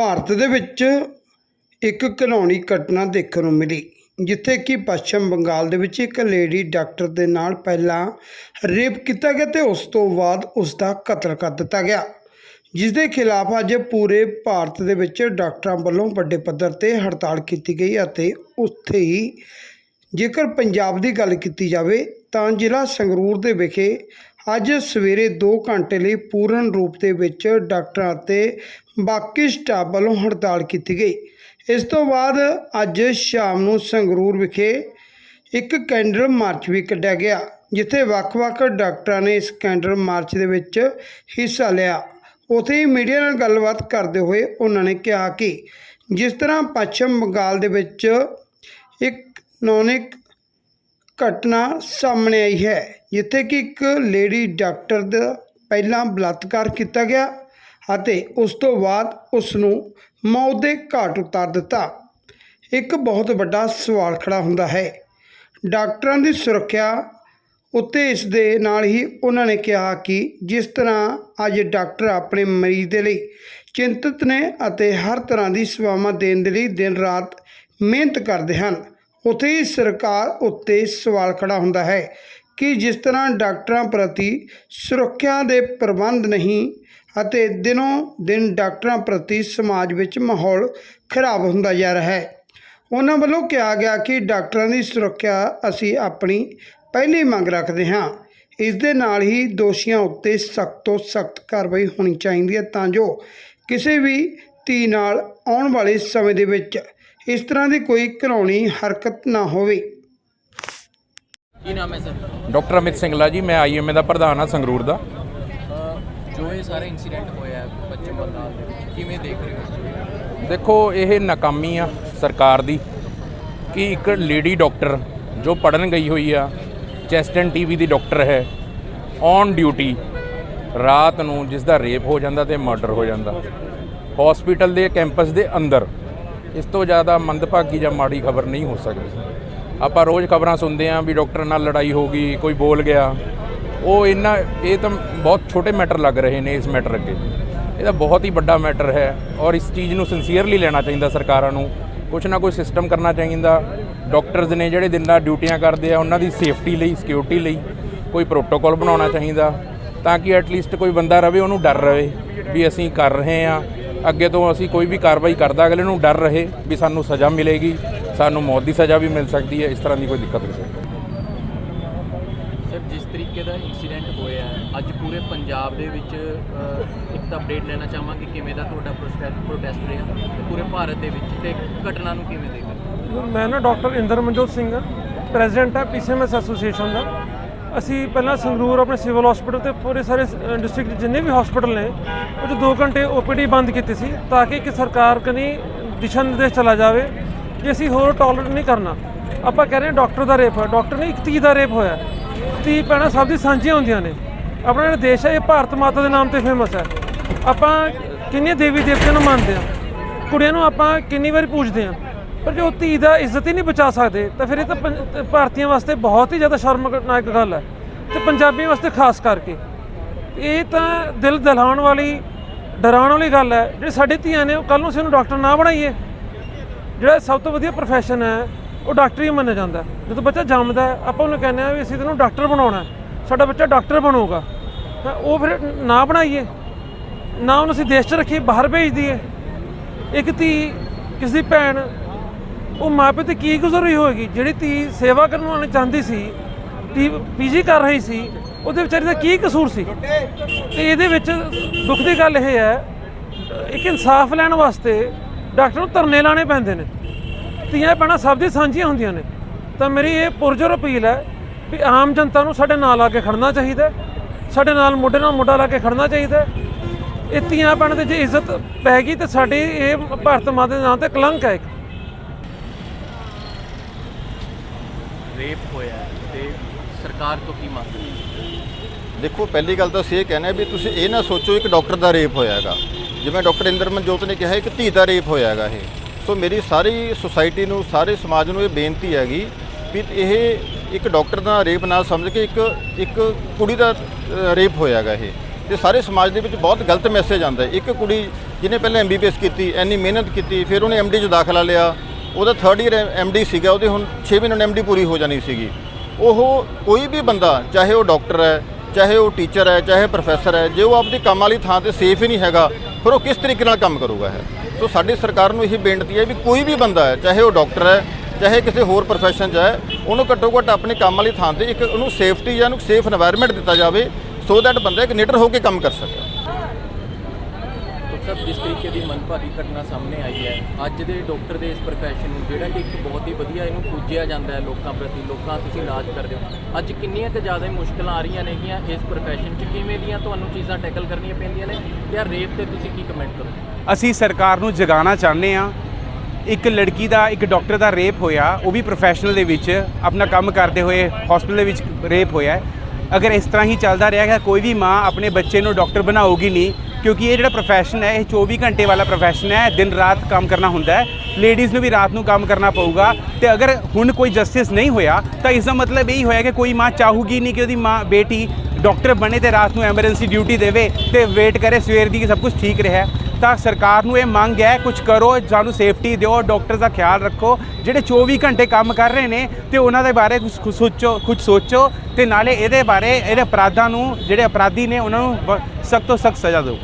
ਭਾਰਤ ਦੇ ਵਿੱਚ ਇੱਕ ਘਿਨਾਉਣੀ ਘਟਨਾ ਦੇਖਣ ਨੂੰ ਮਿਲੀ, ਜਿੱਥੇ ਕਿ ਪੱਛਮ ਬੰਗਾਲ ਦੇ ਵਿੱਚ ਇੱਕ ਲੇਡੀ ਡਾਕਟਰ ਦੇ ਨਾਲ ਪਹਿਲਾਂ ਰੇਪ ਕੀਤਾ ਗਿਆ ਤੇ ਉਸ ਤੋਂ ਬਾਅਦ ਉਸ ਦਾ ਕਤਲ ਕਰ ਦਿੱਤਾ ਗਿਆ। ਜਿਸ ਦੇ ਖਿਲਾਫ ਅੱਜ ਪੂਰੇ ਭਾਰਤ ਦੇ ਵਿੱਚ ਡਾਕਟਰਾਂ ਵੱਲੋਂ ਵੱਡੇ ਪੱਧਰ ਤੇ ਹੜਤਾਲ ਕੀਤੀ ਗਈ ਅਤੇ ਉੱਥੇ ਹੀ ਜੇਕਰ ਪੰਜਾਬ ਦੀ ਗੱਲ ਕੀਤੀ ਜਾਵੇ ਤਾਂ ਜ਼ਿਲ੍ਹਾ ਸੰਗਰੂਰ ਦੇ ਵਿਖੇ ਅੱਜ ਸਵੇਰੇ 2 ਘੰਟੇ ਲਈ ਪੂਰਨ ਰੂਪ ਦੇ ਵਿੱਚ ਡਾਕਟਰਾਂ ਅਤੇ ਬਾਕੀ ਸਟਾਫ ਵੱਲੋਂ ਹੜਤਾਲ ਕੀਤੀ ਗਈ। ਇਸ ਤੋਂ ਬਾਅਦ ਅੱਜ ਸ਼ਾਮ ਨੂੰ ਸੰਗਰੂਰ ਵਿਖੇ ਇੱਕ ਕੈਂਡਲ ਮਾਰਚ ਵੀ ਕੱਢਿਆ ਗਿਆ, ਜਿੱਥੇ ਵੱਖ-ਵੱਖ ਡਾਕਟਰਾਂ ਨੇ ਇਸ ਕੈਂਡਲ ਮਾਰਚ ਦੇ ਵਿੱਚ ਹਿੱਸਾ ਲਿਆ। ਉੱਥੇ ਹੀ ਮੀਡੀਆ ਨਾਲ ਗੱਲਬਾਤ ਕਰਦੇ ਹੋਏ ਉਹਨਾਂ ਨੇ ਕਿਹਾ ਕਿ ਜਿਸ ਤਰ੍ਹਾਂ ਪੱਛਮ ਬੰਗਾਲ ਦੇ ਵਿੱਚ ਇੱਕ ਨੌਨਿਕ ਘਟਨਾ ਸਾਹਮਣੇ ਆਈ ਹੈ, ਜਿੱਥੇ ਕਿ ਇੱਕ ਲੇਡੀ ਡਾਕਟਰ ਦਾ ਪਹਿਲਾਂ ਬਲਾਤਕਾਰ ਕੀਤਾ ਗਿਆ ਅਤੇ ਉਸ ਤੋਂ ਬਾਅਦ ਉਸ ਨੂੰ ਮੌਤ ਦੇ ਘਾਟ ਉਤਾਰ ਦਿੱਤਾ। ਇੱਕ ਬਹੁਤ ਵੱਡਾ ਸਵਾਲ ਖੜਾ ਹੁੰਦਾ ਹੈ। ਡਾਕਟਰਾਂ ਦੀ ਸੁਰੱਖਿਆ ਉੱਤੇ ਇਸ ਦੇ ਨਾਲ ਹੀ ਉਹਨਾਂ ਨੇ ਕਿਹਾ ਕਿ ਜਿਸ ਤਰ੍ਹਾਂ ਅੱਜ ਡਾਕਟਰ ਆਪਣੇ ਮਰੀਜ਼ ਦੇ ਲਈ ਚਿੰਤਤ ਨੇ ਅਤੇ ਹਰ ਤਰ੍ਹਾਂ ਦੀ ਸੇਵਾਵਾਂ ਦੇਣ ਦੇ ਲਈ ਦਿਨ ਰਾਤ ਮਿਹਨਤ ਕਰਦੇ ਹਨ ਉੱਥੇ ਹੀ ਸਰਕਾਰ ਉੱਤੇ ਸਵਾਲ ਖੜਾ ਹੁੰਦਾ ਹੈ ਕਿ ਜਿਸ ਤਰ੍ਹਾਂ ਡਾਕਟਰਾਂ ਪ੍ਰਤੀ ਸੁਰੱਖਿਆ ਦੇ ਪ੍ਰਬੰਧ ਨਹੀਂ ਅਤੇ ਦਿਨੋਂ ਦਿਨ ਡਾਕਟਰਾਂ ਪ੍ਰਤੀ ਸਮਾਜ ਵਿੱਚ ਮਾਹੌਲ ਖਰਾਬ ਹੁੰਦਾ ਜਾ ਰਿਹਾ ਹੈ। ਉਹਨਾਂ ਵੱਲੋਂ ਕਿਹਾ ਗਿਆ ਕਿ ਡਾਕਟਰਾਂ ਦੀ ਸੁਰੱਖਿਆ ਅਸੀਂ ਆਪਣੀ ਪਹਿਲੀ ਮੰਗ ਰੱਖਦੇ ਹਾਂ। ਇਸ ਦੇ ਨਾਲ ਹੀ ਦੋਸ਼ੀਆਂ ਉੱਤੇ ਸਖਤ ਤੋਂ ਸਖਤ ਕਾਰਵਾਈ ਹੋਣੀ ਚਾਹੀਦੀ ਹੈ ਤਾਂ ਜੋ ਕਿਸੇ ਵੀ ਧੀ ਨਾਲ ਆਉਣ ਵਾਲੇ ਸਮੇਂ ਦੇ ਵਿੱਚ ਇਸ ਤਰ੍ਹਾਂ ਦੀ ਕੋਈ ਘਿਨਾਉਣੀ ਹਰਕਤ ਨਾ ਹੋਵੇ। ਕੀ ਨਾਮ ਹੈ ਸਰ? ਡਾਕਟਰ ਅਮਿਤ ਸਿੰਗਲਾ ਜੀ ਮੈਂ ਆਈਐਮਏ ਦਾ ਪ੍ਰਧਾਨ ਹਾਂ ਸੰਗਰੂਰ ਦਾ। ਜੋ ਇਹ ਸਾਰਾ ਇਨਸੀਡੈਂਟ ਹੋਇਆ ਦੇ ਵਿੱਚ ਕਿਵੇਂ ਦੇਖ ਰਹੇ ਹੋ? ਦੇਖੋ ਇਹ ਨਾਕਾਮੀ ਆ ਸਰਕਾਰ ਦੀ ਕਿ ਇੱਕ ਲੇਡੀ ਡਾਕਟਰ ਜੋ ਪੜਨ ਗਈ ਹੋਈ ਆ ਚੈਸਟ ਐਂਡ ਟੀਵੀ ਦੀ ਡਾਕਟਰ ਹੈ ਔਨ ਡਿਊਟੀ ਰਾਤ ਨੂੰ ਜਿਸ ਦਾ ਰੇਪ ਹੋ ਜਾਂਦਾ ਤੇ ਮਰਡਰ ਹੋ ਜਾਂਦਾ। ਹਸਪੀਟਲ ਦੇ ਕੈਂਪਸ ਦੇ ਅੰਦਰ ਇਸ ਤੋਂ ਜ਼ਿਆਦਾ ਮੰਦਭਾਗੀ ਜਾਂ ਮਾੜੀ ਖਬਰ ਨਹੀਂ ਹੋ ਸਕਦੀ। ਆਪਾਂ ਰੋਜ਼ ਖਬਰਾਂ ਸੁਣਦੇ ਆਂ ਵੀ ਡਾਕਟਰ ਨਾਲ ਲੜਾਈ ਹੋ ਗਈ, ਕੋਈ ਬੋਲ ਗਿਆ। ਉਹ ਇੰਨਾ, ਇਹ ਤਾਂ ਬਹੁਤ ਛੋਟੇ ਮੈਟਰ ਲੱਗ ਰਹੇ ਨੇ ਇਸ ਮੈਟਰ ਅੱਗੇ। ਇਹਦਾ ਬਹੁਤ ਹੀ ਵੱਡਾ ਮੈਟਰ ਹੈ ਔਰ ਇਸ ਚੀਜ਼ ਨੂੰ ਸਿੰਸੀਅਰਲੀ ਲੈਣਾ ਚਾਹੀਦਾ ਸਰਕਾਰਾਂ ਨੂੰ। ਕੁਛ ਨਾ ਕੋਈ ਸਿਸਟਮ ਕਰਨਾ ਚਾਹੀਦਾ। ਡਾਕਟਰਸ ਨੇ ਜਿਹੜੇ ਦਿਨ ਰਾਤ ਡਿਊਟੀਆਂ ਕਰਦੇ ਆ, ਉਹਨਾਂ ਦੀ ਸੇਫਟੀ ਲਈ ਸਿਕਿਉਰਿਟੀ ਲਈ ਕੋਈ ਪ੍ਰੋਟੋਕਾਲ ਬਣਾਉਣਾ ਚਾਹੀਦਾ ਤਾਂ ਕਿ ਐਟਲੀਸਟ ਕੋਈ ਬੰਦਾ ਰਵੇ, ਉਹਨੂੰ ਡਰ ਰਵੇ ਵੀ ਅਸੀਂ ਕਰ ਰਹੇ ਆ ਅੱਗੇ ਤੋਂ ਅਸੀਂ ਕੋਈ ਵੀ ਕਾਰਵਾਈ ਕਰਦਾ ਅਗਲੇ ਨੂੰ ਡਰ ਰਹੇ ਵੀ ਸਾਨੂੰ ਸਜ਼ਾ ਮਿਲੇਗੀ ਸਾਨੂੰ ਮੌਤ ਦੀ ਸਜ਼ਾ ਵੀ ਮਿਲ ਸਕਦੀ ਹੈ ਇਸ ਤਰ੍ਹਾਂ ਦੀ ਕੋਈ ਦਿੱਕਤ ਨਹੀਂ ਹੈ ਸਰ ਜਿਸ ਤਰੀਕੇ ਦਾ ਇਨਸੀਡੈਂਟ ਹੋਇਆ ਹੈ ਅੱਜ ਪੂਰੇ ਪੰਜਾਬ ਦੇ ਵਿੱਚ ਇੱਕ ਤਾਂ ਅਪਡੇਟ ਲੈਣਾ ਚਾਹਾਂਗੇ ਕਿਵੇਂ ਦਾ ਤੁਹਾਡਾ ਪ੍ਰੋਟੈਸਟ ਪ੍ਰੋਟੈਸਟ ਰਿਹਾ ਤੇ ਪੂਰੇ ਭਾਰਤ ਦੇ ਵਿੱਚ ਤੇ ਘਟਨਾ ਨੂੰ ਕਿਵੇਂ ਦੇਖ ਰਹੇ ਹੋ? ਮੈਂ ਨਾ ਡਾਕਟਰ ਇੰਦਰ ਮਨਜੋਤ ਸਿੰਘ ਪ੍ਰੈਜ਼ੀਡੈਂਟ ਹੈ ਪੀਸੀਐਮਐਸ ਐਸੋਸੀਏਸ਼ਨ ਦਾ ਅਸੀਂ ਪਹਿਲਾਂ ਸੰਗਰੂਰ ਆਪਣੇ ਸਿਵਲ ਹਸਪੀਟਲ ਤੇ ਪੂਰੇ ਸਾਰੇ ਡਿਸਟ੍ਰਿਕਟ ਜਿੰਨੇ ਵੀ ਹਸਪੀਟਲ ਨੇ, ਉਹ 'ਚ 2 ਘੰਟੇ ਓਪੀਡੀ ਬੰਦ ਕੀਤੀ ਸੀ ਤਾਂ ਕਿ ਇੱਕ ਸਰਕਾਰ ਕਨੀ ਦਿਸ਼ਾ ਨਿਰਦੇਸ਼ ਚਲਾ ਜਾਵੇ ਕਿ ਅਸੀਂ ਹੋਰ ਟੋਲਰੇਟ ਨਹੀਂ ਕਰਨਾ। ਆਪਾਂ ਕਹਿ ਰਹੇ ਹਾਂ ਡਾਕਟਰ ਦਾ ਰੇਪ ਹੋਇਆ। ਡਾਕਟਰ ਨਹੀਂ ਇੱਕ ਧੀ ਦਾ ਰੇਪ ਹੋਇਆ। ਧੀ ਭੈਣਾਂ ਸਭ ਦੀ ਸਾਂਝੀਆਂ ਹੁੰਦੀਆਂ ਨੇ। ਆਪਣਾ ਜਿਹੜਾ ਦੇਸ਼ ਹੈ, ਇਹ ਭਾਰਤ ਮਾਤਾ ਦੇ ਨਾਮ ਤੇ ਫੇਮਸ ਹੈ। ਆਪਾਂ ਕਿੰਨੇ ਦੇਵੀ ਦੇਵਤਿਆਂ ਨੂੰ ਮੰਨਦੇ ਆ ਕੁੜੀਆਂ ਨੂੰ ਆਪਾਂ ਕਿੰਨੀ ਵਾਰੀ ਪੂਜਦੇ ਆ ਪਰ ਜੋ ਧੀ ਦਾ ਇੱਜ਼ਤ ਹੀ ਨਹੀਂ ਬਚਾ ਸਕਦੇ, ਤਾਂ ਫਿਰ ਇਹ ਤਾਂ ਪੰ- ਭਾਰਤੀਆਂ ਵਾਸਤੇ ਬਹੁਤ ਹੀ ਜ਼ਿਆਦਾ ਸ਼ਰਮਨਾਕ ਗੱਲ ਹੈ ਤੇ ਪੰਜਾਬੀਆਂ ਵਾਸਤੇ ਖਾਸ ਕਰਕੇ। ਇਹ ਤਾਂ ਦਿਲ ਦਹਿਲਾਉਣ ਵਾਲੀ, ਡਰਾਉਣ ਵਾਲੀ ਗੱਲ ਹੈ। ਜਿਹੜੇ ਸਾਡੇ ਧੀਆਂ ਨੇ, ਉਹ ਕੱਲ ਨੂੰ ਅਸੀਂ ਉਹਨੂੰ ਡਾਕਟਰ ਨਾ ਬਣਾਈਏ। ਜਿਹੜਾ ਸਭ ਤੋਂ ਵਧੀਆ ਪ੍ਰੋਫੈਸ਼ਨ ਹੈ, ਉਹ ਡਾਕਟਰ ਹੀ ਮੰਨਿਆ ਜਾਂਦਾ। ਹੈ। ਜਦੋਂ ਬੱਚਾ ਜੰਮਦਾ ਹੈ, ਆਪਾਂ ਉਹਨੂੰ ਕਹਿੰਦੇ ਆ ਵੀ ਅਸੀਂ ਤੈਨੂੰ ਡਾਕਟਰ ਬਣਾਉਣਾ ਹੈ। ਸਾਡਾ ਬੱਚਾ ਡਾਕਟਰ ਬਣੂਗਾ। ਤਾਂ ਉਹ ਫਿਰ ਨਾ ਬਣਾਈਏ। ਨਾ ਉਹਨੂੰ ਅਸੀਂ ਦੇਸ਼ 'ਚ ਰੱਖੀਏ, ਬਾਹਰ ਭੇਜ ਦਈਏ। ਇੱਕ ਧੀ, ਕਿਸੇ ਦੀ ਭੈਣ ਉਹ ਮਾਪੇ ਤੇ ਕੀ ਗੁਜ਼ਰ ਰਹੀ ਹੋਏਗੀ? ਜਿਹੜੀ ਧੀ ਸੇਵਾ ਕਰਨ ਵਾਲੀ ਚਾਹੁੰਦੀ ਸੀ ਪੀਜੀ ਕਰ ਰਹੀ ਸੀ, ਉਹਦੇ ਵਿਚਾਰੀ ਦਾ ਕੀ ਕਸੂਰ ਸੀ? ਤੇ ਇਹਦੇ ਵਿੱਚ ਦੁੱਖ ਦੀ ਗੱਲ ਇਹ ਹੈ, ਇੱਕ ਇਨਸਾਫ ਲੈਣ ਵਾਸਤੇ ਡਾਕਟਰ ਨੂੰ ਧਰਨੇ ਲਾਣੇ ਪੈਂਦੇ ਨੇ। ਧੀਆਂ ਭੈਣਾਂ ਸਭ ਦੀ ਸਾਂਝੀਆਂ ਹੁੰਦੀਆਂ ਨੇ। ਤਾਂ ਮੇਰੀ ਇਹ ਪੁਰਜੋਰ ਅਪੀਲ ਹੈ ਵੀ ਆਮ ਜਨਤਾ ਨੂੰ ਸਾਡੇ ਨਾਲ ਆ ਕੇ ਖੜਨਾ ਚਾਹੀਦਾ ਸਾਡੇ ਨਾਲ ਮੋਢੇ ਨਾਲ ਮੋਢਾ ਲਾ ਕੇ ਖੜਨਾ ਚਾਹੀਦਾ ਇਹ ਧੀਆਂ ਭੈਣਾਂ 'ਤੇ ਜੇ ਇੱਜ਼ਤ ਪੈ ਗਈ ਤੇ ਸਾਡੀ ਇਹ ਭਾਰਤ ਮਾਤਾ ਦੇ ਨਾਂ ਤੇ ਕਲੰਕ ਹੈ ਇੱਕ। ਰੇਪ ਹੋਇਆ ਹੈ ਤੇ ਸਰਕਾਰ ਤੋਂ ਕੀ ਮੰਗ ਦੇਖੋ, ਪਹਿਲੀ ਗੱਲ ਤਾਂ ਅਸੀਂ ਇਹ ਕਹਿੰਦੇ ਹਾਂ ਵੀ ਤੁਸੀਂ ਇਹ ਨਾ ਸੋਚੋ ਇੱਕ ਡਾਕਟਰ ਦਾ ਰੇਪ ਹੋਇਆ ਹੈਗਾ। ਜਿਵੇਂ ਡਾਕਟਰ ਇੰਦਰ ਮਨਜੋਤ ਨੇ ਕਿਹਾ, ਇੱਕ ਧੀ ਦਾ ਰੇਪ ਹੋਇਆ ਹੈਗਾ ਇਹ। ਸੋ ਮੇਰੀ ਸਾਰੀ ਸੁਸਾਇਟੀ ਨੂੰ, ਸਾਰੇ ਸਮਾਜ ਨੂੰ ਇਹ ਬੇਨਤੀ ਹੈਗੀ ਵੀ ਇਹ ਇੱਕ ਡਾਕਟਰ ਦਾ ਰੇਪ ਨਾ ਸਮਝ ਕੇ ਇੱਕ ਇੱਕ ਕੁੜੀ ਦਾ ਰੇਪ ਹੋਇਆ ਹੈਗਾ ਇਹ। ਤੇ ਸਾਰੇ ਸਮਾਜ ਦੇ ਵਿੱਚ ਬਹੁਤ ਗਲਤ ਮੈਸੇਜ ਆਉਂਦਾ ਹੈ। ਇੱਕ ਕੁੜੀ ਜਿਹਨੇ ਪਹਿਲਾਂ ਐਮਬੀਬੀਐਸ ਕੀਤੀ ਐਨੀ ਮਿਹਨਤ ਕੀਤੀ, ਫਿਰ ਉਹਨੇ ਐਮਡੀ 'ਚ ਦਾਖਲਾ ਲਿਆ। ਉਹਦਾ ਥਰਡ ਈਅਰ ਐਮਡੀ ਸੀਗਾ, ਉਹਦੀ ਹੁਣ 6 ਮਹੀਨੇ ਨੂੰ ਐਮਡੀ ਪੂਰੀ ਹੋ ਜਾਣੀ ਸੀਗੀ। ਉਹ ਕੋਈ ਵੀ ਬੰਦਾ, ਚਾਹੇ ਉਹ ਡਾਕਟਰ ਹੈ, ਚਾਹੇ ਉਹ ਟੀਚਰ ਹੈ, ਚਾਹੇ ਪ੍ਰੋਫੈਸਰ ਹੈ, ਜੇ ਉਹ ਆਪਦੀ ਕੰਮ ਵਾਲੀ ਥਾਂ ਤੇ ਸੇਫ ਹੀ ਨਹੀਂ ਹੈਗਾ, ਫਿਰ ਉਹ ਕਿਸ ਤਰੀਕੇ ਨਾਲ ਕੰਮ ਕਰੂਗਾ ਹੈ ਸੋ ਸਾਡੀ ਸਰਕਾਰ ਨੂੰ ਇਹ ਬੇਨਤੀ ਹੈ ਵੀ ਕੋਈ ਵੀ ਬੰਦਾ ਹੈ, ਚਾਹੇ ਉਹ ਡਾਕਟਰ ਹੈ, ਚਾਹੇ ਕਿਸੇ ਹੋਰ ਪ੍ਰੋਫੈਸ਼ਨ 'ਚ ਹੈ, ਉਹਨੂੰ ਘੱਟੋ ਘੱਟ ਆਪਣੇ ਕੰਮ ਵਾਲੀ ਥਾਂ ਤੇ ਇੱਕ ਉਹਨੂੰ ਸੇਫਟੀ ਜਾਂ ਉਹਨੂੰ ਸੇਫ এনवायरमेंट ਦਿੱਤਾ ਜਾਵੇ ਸੋ ਦੈਟ ਬੰਦਾ ਇੱਕ ਨੀਟਰ ਹੋ ਕੇ ਕੰਮ ਕਰ ਸਕੇ। ਸਾਹਿਬ, ਜਿਸ ਤਰੀਕੇ ਦੀ ਮਨਭਾਗੀ ਘਟਨਾ ਸਾਹਮਣੇ ਆਈ ਹੈ, ਅੱਜ ਦੇ ਡਾਕਟਰ ਦੇ ਇਸ profession ਨੂੰ ਜਿਹੜਾ ਕਿ ਇੱਕ ਬਹੁਤ ਹੀ ਵਧੀਆ ਇਹਨੂੰ ਪੂਜਿਆ ਜਾਂਦਾ ਹੈ ਲੋਕਾਂ ਪ੍ਰਤੀ, ਲੋਕਾਂ ਤੁਸੀਂ ਇਲਾਜ ਕਰਦੇ ਹੋ। ਅੱਜ ਕਿੰਨੀਆਂ ਕੁ ਜ਼ਿਆਦਾ ਮੁਸ਼ਕਲਾਂ ਆ ਰਹੀਆਂ ਨੇਗੀਆਂ ਇਸ profession 'ਚ? ਕਿਵੇਂ ਦੀਆਂ ਤੁਹਾਨੂੰ ਚੀਜ਼ਾਂ ਟੈਕਲ ਕਰਨੀਆਂ ਪੈਂਦੀਆਂ ਨੇ? ਜਾਂ ਰੇਪ ਤੇ ਤੁਸੀਂ ਕੀ ਕਮੈਂਟ ਕਰੋ ਅਸੀਂ ਸਰਕਾਰ ਨੂੰ ਜਗਾਉਣਾ ਚਾਹੁੰਦੇ ਆ ਇੱਕ ਲੜਕੀ ਦਾ, ਇੱਕ ਡਾਕਟਰ ਦਾ ਰੇਪ ਹੋਇਆ, ਉਹ ਵੀ ਪ੍ਰੋਫੈਸ਼ਨਲ ਦੇ ਵਿੱਚ ਆਪਣਾ ਕੰਮ ਕਰਦੇ ਹੋਏ ਹਸਪੀਟਲ ਦੇ ਵਿੱਚ ਰੇਪ ਹੋਇਆ ਹੈ। ਅਗਰ ਇਸ ਤਰ੍ਹਾਂ ਹੀ ਚੱਲਦਾ ਰਿਹਾ ਕੋਈ ਵੀ ਮਾਂ ਆਪਣੇ ਬੱਚੇ ਨੂੰ ਡਾਕਟਰ ਬਣਾਉਗੀ ਨਹੀਂ ਕਿਉਂਕਿ ਇਹ ਜਿਹੜਾ ਪ੍ਰੋਫੈਸ਼ਨ ਹੈ, ਇਹ 24 ਘੰਟੇ ਵਾਲਾ ਪ੍ਰੋਫੈਸ਼ਨ ਹੈ, ਦਿਨ ਰਾਤ ਕੰਮ ਕਰਨਾ ਹੁੰਦਾ ਹੈ। ਲੇਡੀਜ਼ ਨੂੰ ਵੀ ਰਾਤ ਨੂੰ ਕੰਮ ਕਰਨਾ ਪਊਗਾ। ਤੇ ਅਗਰ ਹੁਣ ਕੋਈ ਜਸਟਿਸ ਨਹੀਂ ਹੋਇਆ, ਤਾਂ ਇਸ ਦਾ ਮਤਲਬ ਇਹੀ ਹੋਇਆ ਕਿ ਕੋਈ ਮਾਂ ਚਾਹੂਗੀ ਨਹੀਂ ਕਿ ਉਹਦੀ ਮਾਂ ਬੇਟੀ ਡਾਕਟਰ ਬਣੇ ਤੇ ਰਾਤ ਨੂੰ ਐਮਰਜੈਂਸੀ ਡਿਊਟੀ ਦੇਵੇ ਤੇ ਵੇਟ ਕਰੇ, ਸਵੇਰ ਦੀ ਕਿ ਸਭ ਕੁਝ ਠੀਕ ਰਿਹਾ। ਤਾਂ ਸਰਕਾਰ ਨੂੰ ਇਹ ਮੰਗ ਹੈ ਕੁਝ ਕਰੋ, ਸਾਨੂੰ ਸੇਫਟੀ ਦਿਓ ਡਾਕਟਰ ਦਾ ਖਿਆਲ ਰੱਖੋ। ਜਿਹੜੇ 24 ਘੰਟੇ ਕੰਮ ਕਰ ਰਹੇ ਨੇ, ਤੇ ਉਹਨਾਂ ਦੇ ਬਾਰੇ ਕੁਝ ਸੋਚੋ ਕੁਝ ਸੋਚੋ, ਤੇ ਨਾਲੇ ਇਹਦੇ ਬਾਰੇ, ਇਹਦੇ ਅਪਰਾਧਾਂ ਨੂੰ, ਜਿਹੜੇ ਅਪਰਾਧੀ ਨੇ, ਉਹਨਾਂ ਨੂੰ ਸਖਤ ਤੋਂ ਸਖਤ ਸਜ਼ਾ ਦਿਓ।